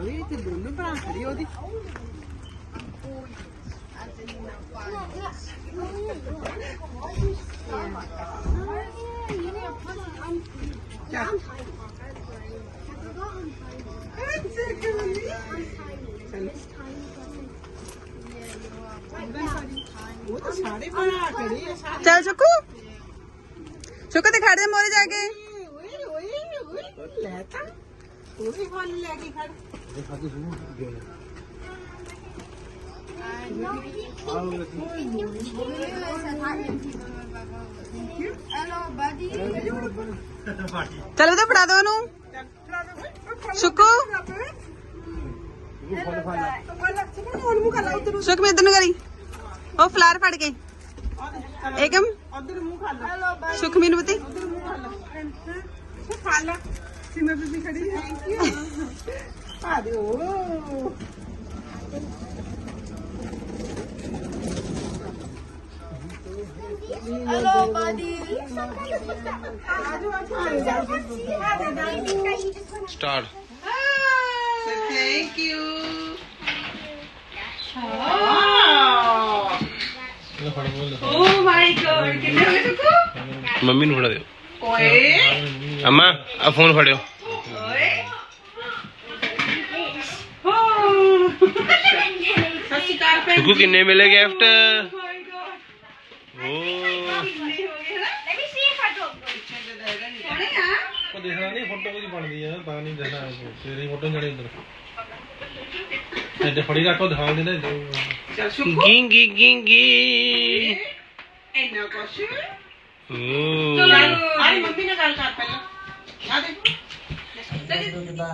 ਉਹਦੇ ਇੱਥੇ ਦੋਨੋਂ ਭਰਾ ਖੜੀ ਤਾਂ ਸਾਰੇ ਭਰਾ ਖੜੀ ਆ ਸਾਰੇ ਚੱਲ ਸੁੱਕੂ ਸੁੱਕੂ ਤੇ ਕੇ ਤਾ ਵੀ ਫਲ ਲੈ ਕੇ ਚੱਲ ਉਹਦਾ ਫੜਾ ਦੋ ਉਹਨੂੰ। ਸੁੱਕੂ। ਸੁੱਕ ਮੈਂ ਕਰੀ। ਉਹ ਫਲਾਰ ਫੜ ਕੇ। ਏਕਮ। ਉਧਰ ਮੂੰਹ ਖਾ ਲੈ। ਸੁੱਖ ਮੈਨੂੰ ਪਤੀ। ਉਧਰ ਮੂੰਹ ਖਾ ਲੈ। ਉਹ ਖਾ ਲੈ ਸਿਮਰ ਬੀਬੀ ਖੜੀ ਥੈਂਕ ਯੂ ਆ ਦਿਓ start thank you oh my god ਕਿੰਨੇ ਹੋਏ ਸੁੱਕੂ ਮੰਮੀ ਨੂੰ ਫੜਾ ਦਿਓ। ਓਏ। ਅਮਾ ਆ ਫੋਨ ਫੜਿਓ। ਓਏ। ਕਿੰਨੇ ਮਿਲੇ ਗਿਫਟ ਓ ਉਹ ਦੇਖਣਾ ਨਹੀਂ ਫੋਟੋ ਕਿਹਦੀ ਬਣਦੀ ਆ ਤਾਂ ਨਹੀਂ ਦੇਖਣਾ ਤੇਰੀ ਫੋਟੋ ਜਣੇ ਅੰਦਰ। ਐਡੇ ਫੜੀ ਰੱਖੋ ਦਿਖਾ ਦਿੰਦੇ ਚੱਲ ਸੁੱਕੂ ਗਿੰਗੀ ਗਿੰਗੀ। ਇੰਨਾ ਕੁਛ। ਓ ਆਈ ਮੰਮੀ ਨਾਲ ਗੱਲ ਕਰ ਪਹਿਲਾਂ। ਆ ਦੇ ਕਿਦਾਂ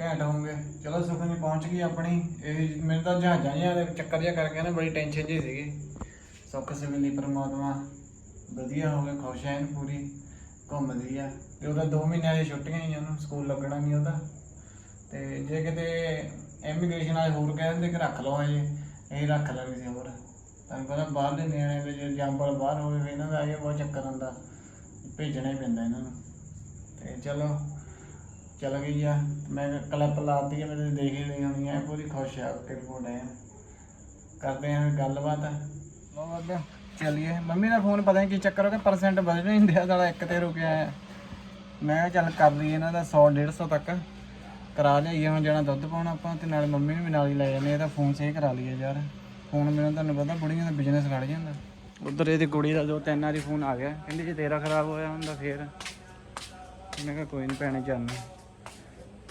ਘੈਂਟ ਹੋਣਗੇ ਚਲੋ ਸੁਖਨੀ ਪਹੁੰਚ ਗਈ ਆਪਣੀ। ਇਹ ਮੈਨੂੰ ਤਾਂ ਜਹਾਜ਼ਾਂ ਜਿਹਾ ਦੇ ਚੱਕਰ ਜਿਹਾ ਕਰਕੇ ਨਾ ਬੜੀ ਟੈਨਸ਼ਨ ਜਿਹੀ ਸੀਗੀ। ਸੁੱਖ ਸੁਖਨੀ ਪਰਮਾਤਮਾ ਵਧੀਆ ਹੋ ਗਏ ਖੁਸ਼ ਐਨ ਪੂਰੀ ਘੁੰਮਦੀ ਆ। ਤੇ ਉਹਦਾ 2 ਮਹੀਨਿਆਂ ਦੀ ਛੁੱਟੀਆਂ ਹੀ ਆ ਉਹਨੂੰ ਸਕੂਲ ਲੱਗਣਾ ਨਹੀਂ ਉਹਦਾ। ਤੇ ਜੇ ਕਿਤੇ ਇਮੀਗ੍ਰੇਸ਼ਨ ਵਾਲੇ ਹੋਰ ਕਹਿੰਦੇ ਕਿ ਰੱਖ ਲਓ ਹਜੇ ਇਹ ਰੱਖ ਲੈਣੀ ਸੀ ਹੋਰ। ਤੁਹਾਨੂੰ ਪਤਾ ਬਾਹਰਲੇ ਨਿਆਣੇ ਦੇ ਜੇ ਜੰਬਲ ਬਾਹਰ ਹੋਵੇ ਵੀ ਇਹਨਾਂ ਦਾ ਇਹ ਬਹੁਤ ਚੱਕਰ ਆਉਂਦਾ ਭੇਜਣਾ ਹੀ ਪੈਂਦਾ ਇਹਨਾਂ ਨੂੰ। ਤੇ ਚਲੋ, ਚਲ ਗਈ ਆ। ਮੈਂ ਕਲੱਪ ਲਾਤੀ ਹੈ ਮੇਰੇ ਦੇਖ ਹੀ ਲਈ ਹੋਣੀ ਹੈ ਪੂਰੀ ਖੁਸ਼ ਆ ਕੇ ਰਿਪੋਰਟ ਹੈ ਕਰਦੇ ਆਂ ਗੱਲਬਾਤ। ਅੱਗੇ ਚਲਿਏ। ਮੰਮੀ ਦਾ ਫੋਨ ਪਤਾ ਨਹੀਂ ਕੀ ਚੱਕਰ ਹੋ ਗਿਆ ਪਰਸੈਂਟ ਵਧ ਨਹੀਂ ਦਿਆ ਸਾਲਾ ਇੱਕ ਤੇ ਰੁਕਿਆ ਹੈ ਮੈਂ ਕਿਹਾ ਚੱਲ ਕਰ ਲਈਏ ਇਹਨਾਂ ਦਾ 100 150 ਤੱਕ। ਕਰਾ ਲਈਏ ਹੁਣ ਜਾਣਾ ਦੁੱਧ ਪਾਉਣਾ ਆਪਾਂ, ਤੇ ਨਾਲੇ ਮੰਮੀ ਨੂੰ ਵੀ ਨਾਲ ਹੀ ਲੈ ਜਾਂਦੇ ਇਹਦਾ ਫੋਨ ਸਹੀ ਕਰਾ ਲਈਏ ਯਾਰ। ਫੋਨ ਮੈਨੂੰ ਤੁਹਾਨੂੰ ਪਤਾ, ਬੁੜੀਆਂ ਦਾ ਬਿਜ਼ਨਸ ਖੜ ਜਾਂਦਾ। ਉਧਰ ਇਹਦੀ ਕੁੜੀ ਦਾ ਦੋ ਤਿੰਨ ਵਾਰੀ ਫੋਨ ਆ ਗਿਆ, ਕਹਿੰਦੀ ਜੇ ਤੇਰਾ ਖਰਾਬ ਹੋਇਆ ਹੁੰਦਾ ਫੇਰ। ਮੈਂ ਕਿਹਾ ਕੋਈ ਨਹੀਂ ਭੈਣੇ, ਚੱਲ।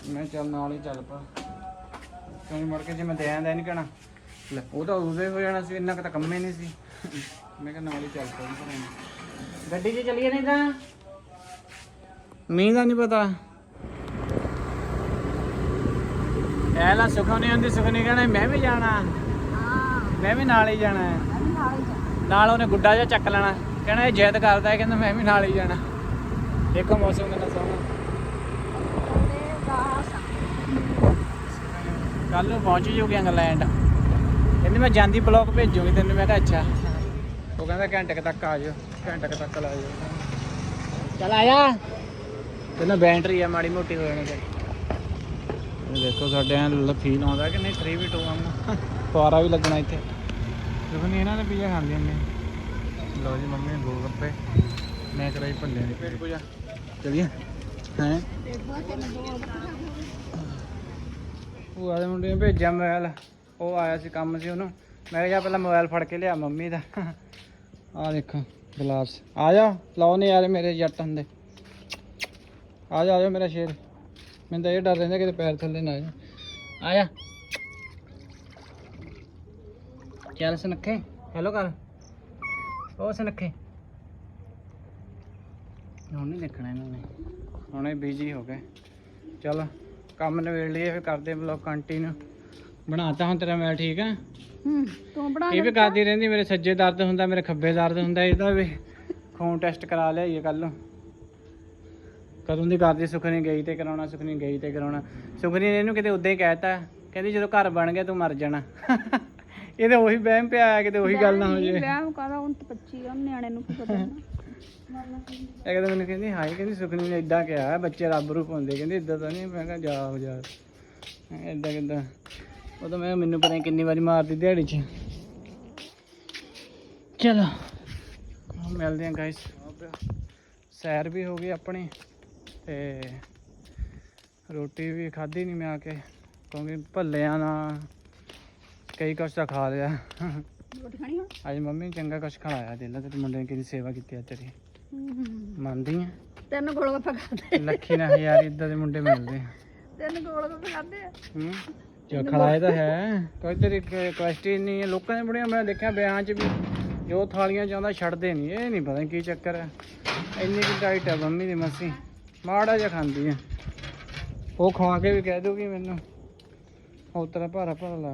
ਮੈਂ ਚੱਲ ਨਾਲ ਹੀ ਚੱਲ ਪਾ। ਕਿਉਂ ਮੁੜ ਕੇ ਜੇ ਮੈਂ ਦਿਆਂ ਦਾ ਨਹੀਂ ਕਹਿਣਾ, ਲੈ, ਉਹ ਤਾਂ ਉਦੋਂ ਹੋ ਜਾਣਾ ਸੀ, ਇੰਨਾ ਕੁ ਤਾਂ ਕੰਮ ਹੀ ਨਹੀਂ ਸੀ। ਮੈਂ ਕਿਹਾ ਨਾਲ ਹੀ ਚੱਲ ਪਾ ਗੱਡੀ 'ਚ ਚੱਲੀਏ ਨਹੀਂ ਤਾਂ? ਮੀਂਹ ਦਾ ਨਹੀਂ ਪਤਾ। ਐ ਲਾ ਸੁਖਣੀ ਹੁੰਦੀ ਸੁਖਣੀ ਕਹਿਣਾ, ਮੈਂ ਵੀ ਜਾਣਾ। ਮੈਂ ਵੀ ਨਾਲ ਹੀ ਜਾਣਾ ਹੈ। ਨਾਲ ਉਹਨੇ ਗੁੱਡਾ ਜਿਹਾ ਚੱਕ ਲੈਣਾ। ਕਹਿਣਾ ਇਹ ਜਿੱਦ ਕਰਦਾ ਹੈ ਕਹਿੰਦਾ ਮੈਂ ਵੀ ਨਾਲ ਹੀ ਜਾਣਾ। ਦੇਖੋ ਮੌਸਮ ਕਿੰਨਾ ਸੋਹਣਾ। ਕੱਲ ਨੂੰ ਪਹੁੰਚ ਜੂਗੀ ਇੰਗਲੈਂਡ। ਕਹਿੰਦੀ ਮੈਂ ਜਾਂਦੀ ਬਲੌਗ ਭੇਜੂਗੀ ਤੈਨੂੰ। ਮੈਂ ਕਿਹਾ ਅੱਛਾ। ਉਹ ਕਹਿੰਦਾ ਘੰਟੇ ਤੱਕ ਆ ਜਾਓ ਘੰਟੇ ਤੱਕ ਲਾ ਜਾਓ ਚਲ ਆ ਜਾ ਤੈਨੂੰ ਬੈਟਰੀ ਆ ਮਾੜੀ ਮੋਟੀ ਹੋ ਜਾਣੀ। ਤੇਰੀ ਇਹ ਦੇਖੋ ਸਾਡੇ ਐ ਫੀਲ ਆਉਂਦਾ ਕਿ ਨਹੀਂ 3v2 ਵਾਂਗੂ ਫੁਆਰਾ ਵੀ ਲੱਗਣਾ ਇੱਥੇ। ਦੇਖੋ ਨਹੀਂ, ਇਹਨਾਂ ਨੇ ਪੀਜ਼ਾ ਖਾਂਦੇ ਨੇ। ਲਓ ਜੀ ਮੰਮੀ ਨੇ ਗੋਲ ਗੱਪੇ ਮੈਂ ਕਰਾਈ ਭੱਲੇ ਦੀ ਪੇਟ ਪੂਜਾ। ਚਲੀਏ। ਹੈ? ਉਹ ਆਦੇ ਮੁੰਡੇ ਨੇ ਭੇਜਿਆ ਮੋਬਾਈਲ। ਉਹ ਆਇਆ ਸੀ ਕੰਮ ਸੀ ਉਹਨੂੰ। ਮੈਂ ਕਿਹਾ ਪਹਿਲਾਂ ਮੋਬਾਈਲ ਫੜ ਕੇ ਲਿਆ ਮੰਮੀ ਦਾ। ਆ ਦੇਖੋ, ਗਲਾਸ। ਆ ਜਾ। ਲਾਓ ਨਹੀਂ ਯਾਰ ਮੇਰੇ ਜੱਟ ਹੁੰਦੇ। ਆ ਜਾ ਆ ਜਾ ਮੇਰਾ ਸ਼ੇਰ। ਮੈਨੂੰ ਤਾਂ ਇਹ ਡਰ ਰਹਿੰਦਾ ਕਿਤੇ ਪੈਰ ਥੱਲੇ ਨਾ ਆ ਜਾ ਆ ਜਾ। ਚੱਲ ਸਨੱਖੇ। ਹੈਲੋ ਕਰ ਉਹ ਸਨੱਖੇ। ਹੁਣ ਨਹੀਂ ਦੇਖਣਾ ਇਹਨਾਂ ਨੇ। ਹੁਣ ਇਹ ਬਿਜ਼ੀ ਹੋ ਗਏ। ਚਲ ਕੰਮ ਨਵੇੜ ਲਈਏ ਫਿਰ ਕਰਦੇ ਵਲੌਗ ਕੰਟੀਨਿਊ ਬਣਾਤਾ ਹੁਣ ਤੇਰਾ ਮੈਂ ਠੀਕ ਆ? ਹੂੰ ਤੂੰ ਬਣਾ ਇਹ ਵੀ ਕਰਦੀ ਰਹਿੰਦੀ ਮੇਰੇ ਸੱਜੇ ਦਰਦ ਹੁੰਦਾ ਮੇਰੇ ਖੱਬੇ ਦਰਦ ਹੁੰਦਾ ਇਹਦਾ ਵੀ ਖੂਨ ਟੈਸਟ ਕਰਾ ਲਿਆਈਏ ਕੱਲ ਨੂੰ। ਕਦੋਂ ਦੀ ਕਰਦੀ ਸੁਖਨੀ ਗਈ ਤੇ ਕਰਾਉਣਾ ਸੁਖਨੀ ਗਈ ਤੇ ਕਰਾਉਣਾ। ਸੁਖਨੀ ਨੇ ਇਹਨੂੰ ਕਿਤੇ ਉਦਾਂ ਹੀ ਕਹਿਤਾ ਕਹਿੰਦੀ ਜਦੋਂ ਘਰ ਬਣ ਗਿਆ ਤੂੰ ਮਰ ਜਾਣਾ। ਇਹਦੇ ਉਹੀ ਵਹਿਮ ਪਿਆ ਆ ਕਿਤੇ ਉਹੀ ਗੱਲ ਨਾ ਹੋ ਜਾਵੇ ਵਿਆਹ ਕਾਦਾ ਹੁਣ ਤਾਂ 25 ਆ ਨਿਆਣੇ ਨੂੰ ਕੀ ਪਤਾ। ਇੱਕ ਦਿਨ ਮੈਨੂੰ ਕਹਿੰਦੀ ਹਾਏ ਕਹਿੰਦੀ ਸੁਖਨੀ ਨੇ ਇਦਾਂ ਕਿਹਾ ਬੱਚੇ ਰੱਬ ਰੂਪ ਹੁੰਦੇ ਕਹਿੰਦੀ ਇਦਾਂ ਤਾਂ ਨਹੀਂ ਮੈਂ ਕਿਹਾ ਜਾ ਹੋ ਜਾ। ਏਦਾਂ ਕਿੱਦਾਂ ਉਹ ਤਾਂ ਮੈਂ ਮੈਨੂੰ ਪਤਾ ਕਿੰਨੀ ਵਾਰੀ ਮਾਰਦੀ ਦਿਹਾੜੀ 'ਚ। ਚਲੋ। ਮਿਲਦੇ ਆਂ ਗਾਇਸ ਸੈਰ ਵੀ ਹੋ ਗਈ ਆਪਣੀ। ਤੇ ਰੋਟੀ ਵੀ ਖਾਧੀ ਨਹੀਂ ਮੈਂ ਆ ਕੇ ਕਿਉਂਕਿ ਭੱਲਿਆਂ ਨਾਲ ਕਈ ਕੁਛ ਤਾਂ ਖਾ ਲਿਆ। ਰੋਟੀ ਖਾਣੀ ਹੁਣ? ਅੱਜ ਮੰਮੀ ਨੇ ਚੰਗਾ ਕੁਛ ਖਿਲਾਇਆ ਦੇ ਲਾ ਤੇ ਮੁੰਡੇ ਨੇ ਕਿਹਦੀ ਸੇਵਾ ਕੀਤੀ ਅੱਜ ਤੇਰੀ। ਮੰਨਦੀ ਆ? ਤੈਨੂੰ ਗੋਲ ਗੱਪੇ ਖਾਦੇ ਲੱਖੀ ਨਾ ਹਜ਼ਾਰ ਇਦਾਂ ਦੇ ਮੁੰਡੇ ਮਿਲਦੇ ਆ। ਤੈਨੂੰ ਗੋਲ ਗੱਪੇ ਖਾਦੇ ਹੂੰ। ਜੋ ਖਿਲਾਏ ਤਾਂ ਹੈ। ਕੋਈ ਤੇਰੀ ਕੁਐਸਟੀ ਨਹੀਂ ਹੈ। ਲੋਕਾਂ ਨੇ ਬੜੀਆਂ ਮੈਂ ਦੇਖਿਆ ਵਿਆਹਾਂ 'ਚ ਵੀ ਜੋ ਥਾਲੀਆਂ ਚਾਹੁੰਦਾ ਛੱਡਦੇ ਨਹੀਂ ਇਹ ਨਹੀਂ ਪਤਾ ਕੀ ਚੱਕਰ ਹੈ ਇੰਨੀ ਕਿ ਡਾਈਟ ਹੈ ਮੰਮੀ ਦੀ ਮਸੀ। ਮਾੜਾ ਜਿਹਾ ਖਾਂਦੀ ਹੈ ਉਹ ਖਵਾ ਕੇ ਵੀ ਕਹਿ ਦੂਗੀ ਮੈਨੂੰ ਹੋਰ ਤਰ੍ਹਾਂ ਭਾਰਾ ਭਾਰਾ ਲਾ